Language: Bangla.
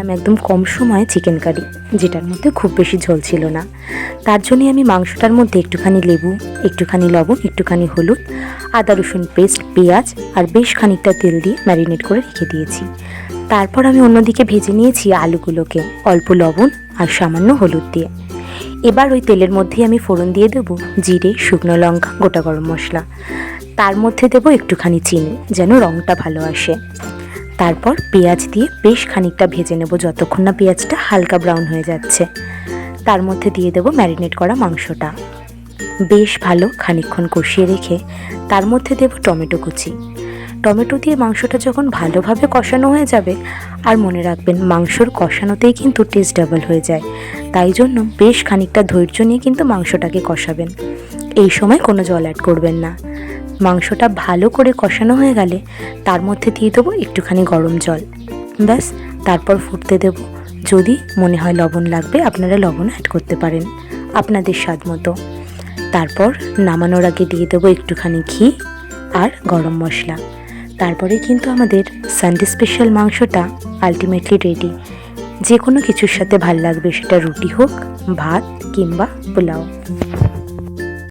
আমি একদম কম সময়ে চিকেন কারি যেটার মধ্যে খুব বেশি ঝোল ছিল না। তার জন্যই আমি মাংসটার মধ্যে একটুখানি লেবু, একটুখানি লবণ, একটুখানি হলুদ, আদা রসুন পেস্ট পেঁয়াজ আর বেশ খানিকটা তেল দিয়ে ম্যারিনেট করে রেখে দিয়েছি। তারপর আমি অন্যদিকে ভেজে নিয়েছি আলুগুলোকে, অল্প লবণ আর সামান্য হলুদ দিয়ে। এবার ওই তেলের মধ্যেই আমি ফোড়ন দিয়ে দেবো জিরে, শুকনো লঙ্কা, গোটা গরম মশলা। তার মধ্যে দেবো একটুখানি চিনি, যেন রঙটা ভালো আসে। তারপর পেঁয়াজ দিয়ে বেশ খানিকটা ভেজে নেব যতক্ষণ না পেঁয়াজটা হালকা ব্রাউন হয়ে যাচ্ছে। তার মধ্যে দিয়ে দেবো ম্যারিনেট করা মাংসটা। বেশ ভালো খানিকক্ষণ কষিয়ে রেখে তার মধ্যে দেবো টমেটো কুচি। টমেটো দিয়ে মাংসটা যখন ভালোভাবে কষানো হয়ে যাবে, আর মনে রাখবেন মাংসর কষানোতেই কিন্তু টেস্ট ডাবল হয়ে যায়, তাই জন্য বেশ খানিকটা ধৈর্য নিয়ে কিন্তু মাংসটাকে কষাবেন। এই সময় কোনো জল অ্যাড করবেন না। মাংসটা ভালো করে কষানো হয়ে গেলে তার মধ্যে দিয়ে দেবো একটুখানি গরম জল। ব্যাস, তারপর ফুটতে দেব। যদি মনে হয় লবণ লাগবে, আপনারা লবণ অ্যাড করতে পারেন, আপনাদের স্বাদ মতো। তারপর নামানোর আগে দিয়ে দেবো একটুখানি ঘি আর গরম মশলা। তারপরে কিন্তু আমাদের সানডে স্পেশাল মাংসটা আলটিমেটলি রেডি যে কোনো কিছুর সাথে ভালো লাগবে, সেটা রুটি হোক, ভাত কিংবা পোলাও।